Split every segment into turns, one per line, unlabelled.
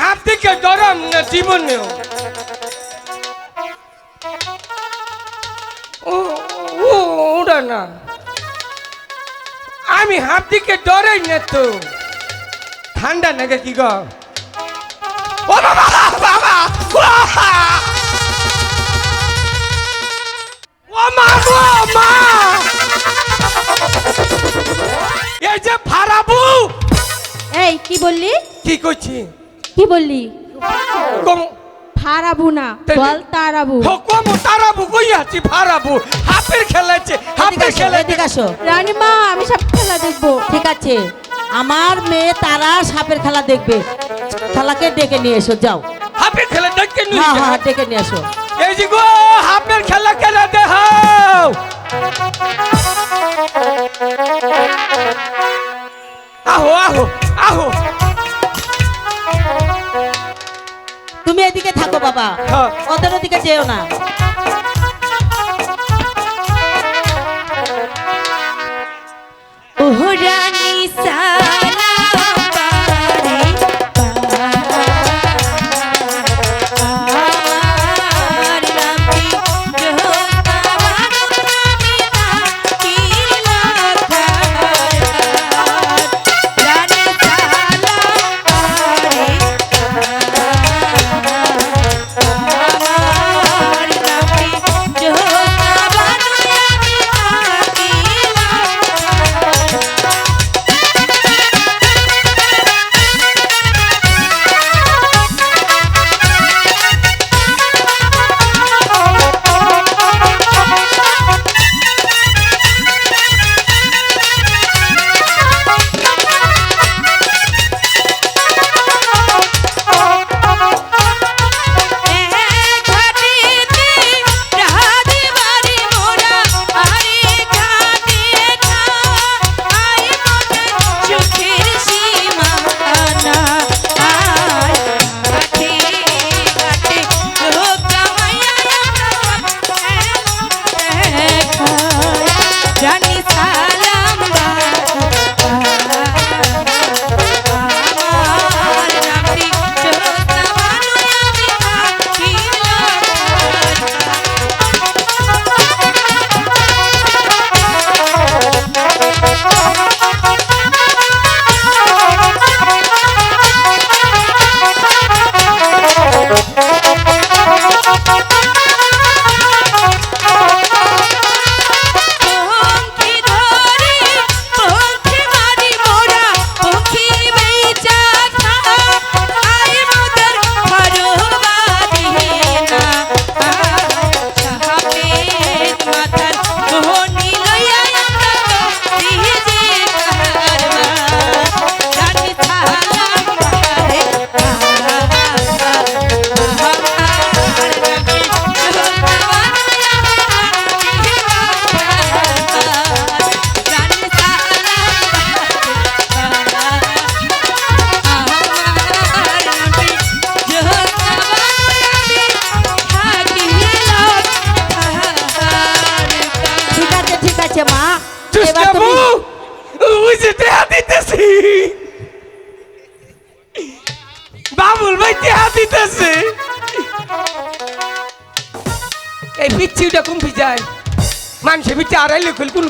হাত থেকে ডরাম না জীবনেও। ওরা না। আমি হাত দিকে ডরাই না তো। ঠান্ডা নাকি কি গো? এই যে ফারাবু।
এই কি বললি?
কি করছি
কি বললি? ফারাবু না বল তারাবু।
কম তারাবু কই আছি ফারাবু হাতের খেলাচ্ছে হাতের
এদিকে আসো,
খেলাচ্ছে
এদিকে আসো।
রানীমা আমি সব খেলা দেখব।
ঠিক আছে। আমার মেয়ে তারা সাপের খেলা দেখবে। খেলাকে ডেকে নিয়ে এসো যাও।
হাতের খেলা দেখতে নি
হ্যাঁ হ্যাঁ ডেকে নিয়ে এসো।
এই যে গো হাতের খেলা খেলা দেখাও।
এদিকে থাকো বাবা। ওদের ওদিকে যেও না
ওহ রানী সালাম
চুষ্টাবু ওই যে দেহা দিতেছি বাবুল ভাই দেহা দিতেছে এই পিচ্ছিটা কুম্পি যায় মানুষের পিচ্ছে আড়াইলে খুল কোন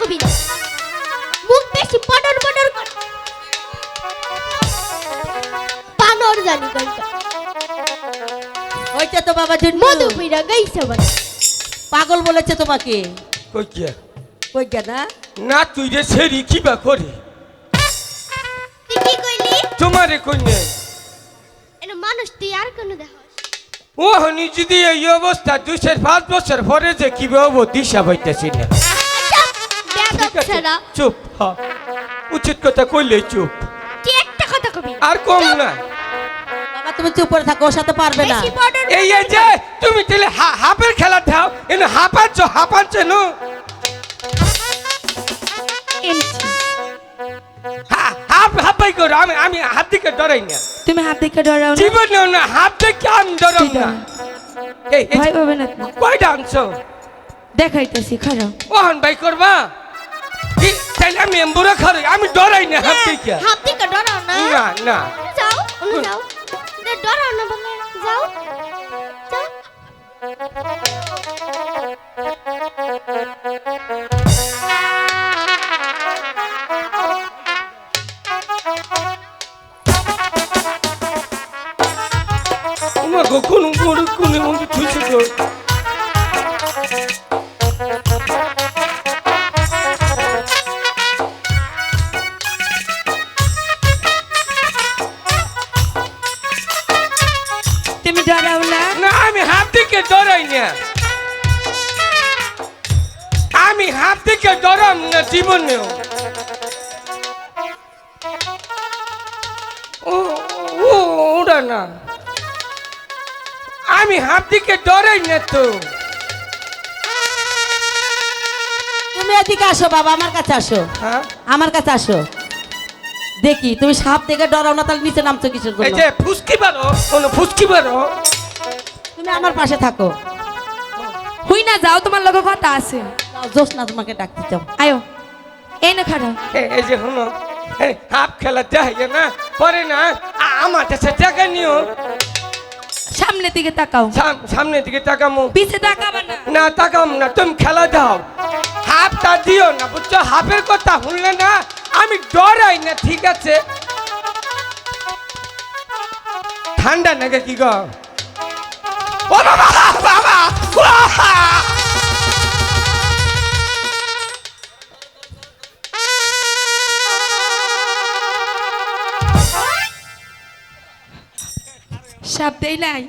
কবি না। বানর জানি কইটা
ওইটা তো বাবা জন্য
মধু পিরা গাইছে
পাগল বলেছে তোমাকে।
কইয়া
কই না?
না তুই রে সেরি কিবা করি?
তুই কি কইলি?
তোমারে কইনে
এনে মানুষ তুই আর কোন
ও হনি যদি এই অবস্থা দুই চার পাঁচ বছর পরে যে কি হব দিশা পাইতেছি না।
ছাড়া।
চুপ হ। উচিত কথা কইলে চুপ।
তুই একটা কথা কবি।
আর কম না
বাবা তুমি চুপ করে থাকো ওর সাথে পারবে না।
এই এই যে তুমি তাহলে হাফের খেলা দাও এনে হাঁপাচ্ছ হাঁপাচ্ছ নো হা- হাফ হাফাই করো আমি আমি হাত দিকে ডরাই না।
তুমি হাত দেখে ডরাও না।
জীবনেও না হাত আমি ডরাই না। এই
ভয় পাবে না।
কয়টা আনছো?
দেখাইতেছি খারাপ
ওহন ভাই করবা? তাইলে আমি এম্বুরা খারে আমি ডরাই না হাত
ডরাও না।
না না।
যাও যাও। দে, ডরাও না বলে যাও।
তোমার কোন কোন
তুমি
জীবনেও ও ও ওরা না। আমি হাত থেকে ডরাই না তো।
তুমি এদিকে আসো বাবা আমার কাছে আসো।
হ্যাঁ?
আমার কাছে আসো। দেখি তুমি সাপ থেকে ডরাও না তাহলে নিচে নামছো কিসের
এই
জন্য
যে ফুসকি বারো কোন ফুসকি বারো
তুমি আমার পাশে থাকো।
হুই না যাও তোমার লগে কথা আছে।
জোস না তোমাকে ডাকতে চাও
আয়ো। এই না খারাপ
এই যে এই হাফ খেলা দেখাইয়ে না পরে না আমার কাছে টাকা নিও।
সামনের দিকে তাকাও।
সামনের দিকে তাকামো।
পিছে তাকাবা না।
না তাকাম না তুমি খেলা দাও। হাফটা দিও না বুঝছ? হাফের কথা শুনলে না আমি ডরাই না ঠিক আছে? ঠান্ডা নাকি কি গো? ও বাবা বাবা
সাপ দেই নাই।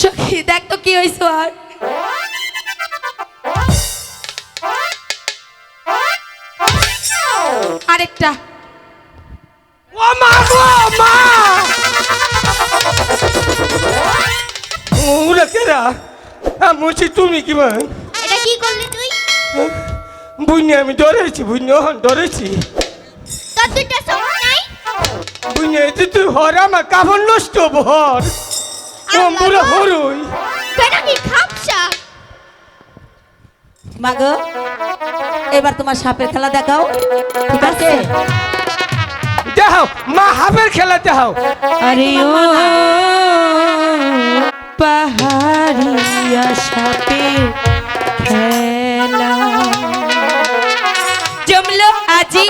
সখী দেখ তো কি হয়েছ আর। আরেকটা।
ও মা গো মা! ওরা কেরা? মুছি তুমি কি ভাই
এটা কি করলি তুই?
বুঝনি আমি ডরেছি বুঝনি হন ডরেছি। বুঝনি যে তুই হর আমার কাপড় নষ্ট হরুই।
বেটা কি খাপসা?
মাগো এবার তোমার সাপের খেলা দেখাও ঠিক আছে?
দেখাও মা হাফের খেলা দেখাও।
আরে ও পাহাড়িয়া সাপের খেলা। জমলো আজি।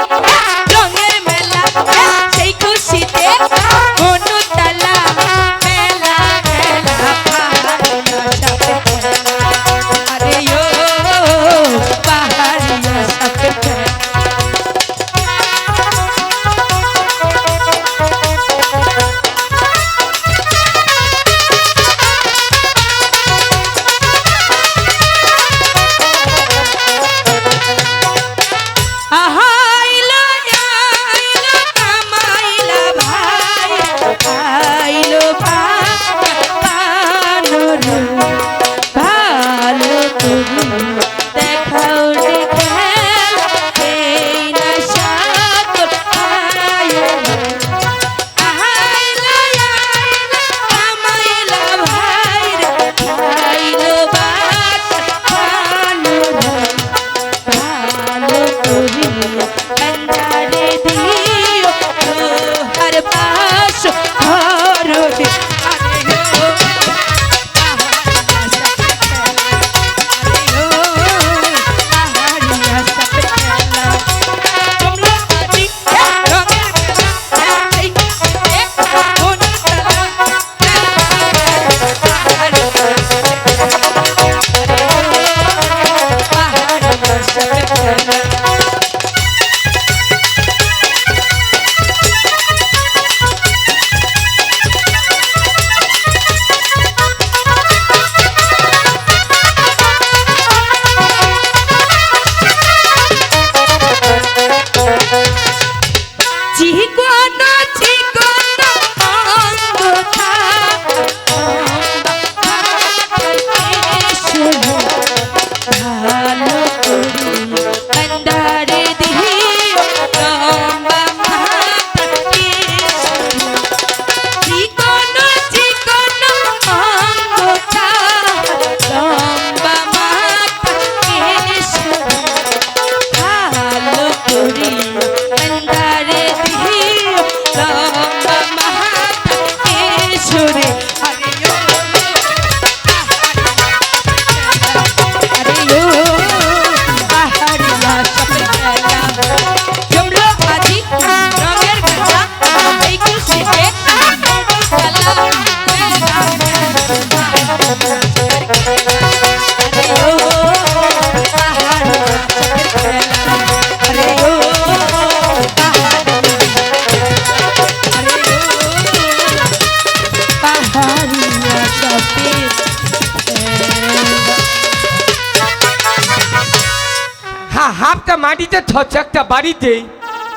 মাটিতে থচ একটা বাড়িতে।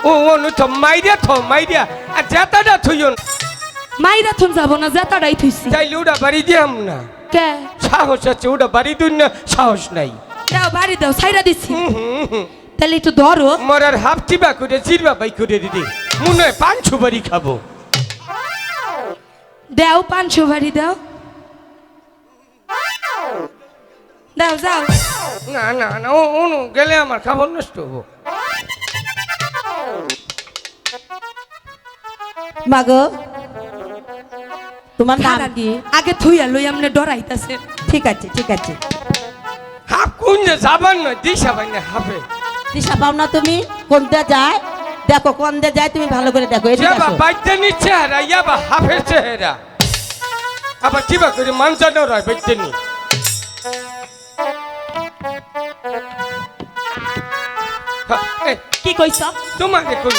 ও অনু তো মাইরিয়া থ মাইরিয়া আর জেতাটা থইও না।
মাইরা থম যাব না জেতাড়াই থইছি।
তাইলে ওটা বাড়ি দিয়াম না।
কে?
সাহস আছে ওটা বাড়ি দুন না সাহস নাই।
দাও বাড়ি দাও সাইরা দিছি। তাহলে একটু ধরো।
মরার হাফ টিবা করে জিরবা বাই করে দিদি। মনে হয় পান খাব।
দাও পাঁচশো বাড়ি দাও। দাও যাও
না না না ও অনু গেলে আমার খাবার নষ্ট হব।
মাগো তোমার নাম। কি?
আগে থুইয়া লই আমনে ডরাইতাছে।
ঠিক আছে ঠিক আছে।
হাফ কোন যে যাবার নয় দিশা বাই না হাফে।
দিশা পাও না তুমি কোনটা যায়? দেখো কোন দিয়ে যায় তুমি ভালো করে দেখো এদিকে
যাবা
আসো।
বাইতেনি চেহারা ইয়াবা হাফের চেহারা। আবার কিবা করে মানসানো রয় বাইতেনি
কি কইছ?
তোমার কোন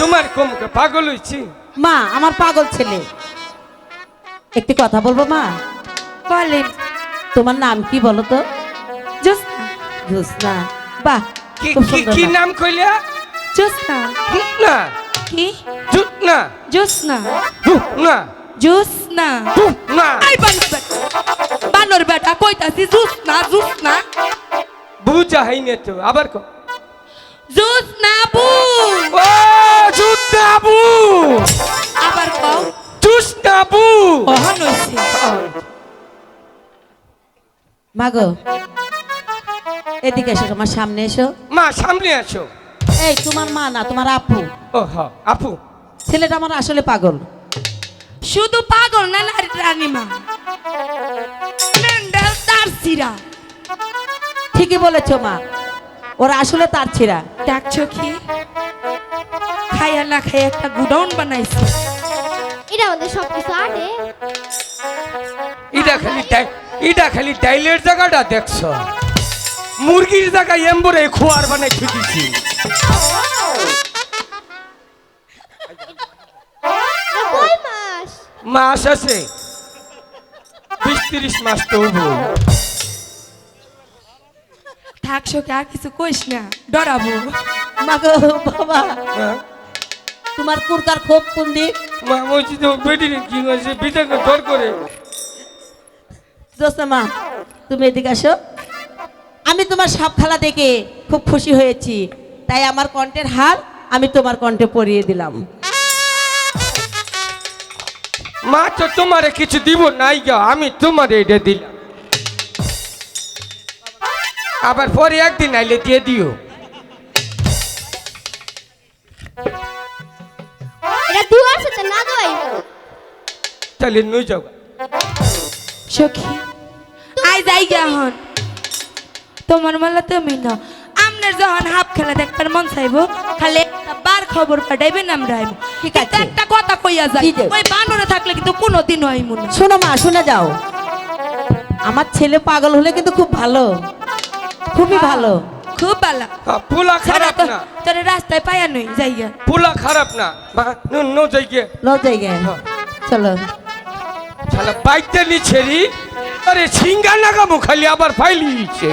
তোমার কম কে পাগল হইছি।
মা আমার পাগল ছেলে। একটি কথা বলব মা?
বলেন।
তোমার নাম কি বলো তো?
জোসনা
জোসনা বাহ
কি কি
নাম।
কইলা?
জোসনা
হুকনা
কি?
জুতনা
জোসনা
হুকনা
জোসনা
হুকনা
আই বানর বেটা। বানর বেটা কইতাছি জোসনা জোসনা
বুঝা হইনি তো আবার কো।
জোসনা বু
ও জুতনাবু
আবার কও।
জুসনাবু
কহন হইছে?
মাগো এদিকে এসো তোমার সামনে এসো।
মা সামনে আসো।
এই তোমার মা না তোমার আপু।
ও হ আপু।
ছেলেটা আমার আসলে পাগল।
শুধু পাগল না নারী রানীমা। মেন্ডেল
ঠিকই বলেছ মা। ওরা আসলে তার ছিঁড়া।
দেখছ কি খাইয়া না খাইয়া একটা গুডাউন বানাইছে।
এটা আমাদের সব কিছু আনে
ইটা খালি ইটা খালি ডাইলের জায়গাটা দেখছ। মুরগির জায়গায় এম্বরে খোয়ার বানাই
এটা মাস?
মাস আছে। বিশ তিরিশ মাস তো
থাকছো কি আর কিছু কইস না ডরাবো।
মাগো বাবা।
হ্যাঁ?
তোমার কুরকার খোপ কোন দিক?
মা তো বেটি কি হয়েছে বিটাকে ধর করে।
জোসনা মা তুমি এদিকে আসো। আমি তোমার সাপ খেলা দেখে খুব খুশি হয়েছি। তাই আমার কণ্ঠের হার আমি তোমার কণ্ঠে পরিয়ে দিলাম।
মা তো তোমারে কিছু দিব নাই গা আমি তোমারে এটা দিলাম। আবার পরে একদিন আইলে দিয়ে দিও। তাহলে নই যাও।
সখী আই যাই হন তোমার মালা তুমি না। আমনের যখন হাফ খেলা দেখবার মন চাইব খালি বার খবর পাঠাইবেন আমরা আইবো।
ঠিক আছে।
একটা কথা কইয়া যাই? ওই বানরে থাকলে কিন্তু কোনোদিন হইমু না।
শোনো মা শুনে যাও। আমার ছেলে পাগল হলে কিন্তু খুব ভালো। খুবই ভালো।
খুব ভালো।
হ্যাঁ, পোলা খারাপ না।
তোর রাস্তায় পায়া নই যাইয়া
পোলা খারাপ না। নো নো যাই গিয়ে
নো যাইগে।
চলো
চলো।
শালা বাইকটা ছেড়ি আরে সিঙ্গা লাগাবো খালি আবার ফাইলি দিচ্ছে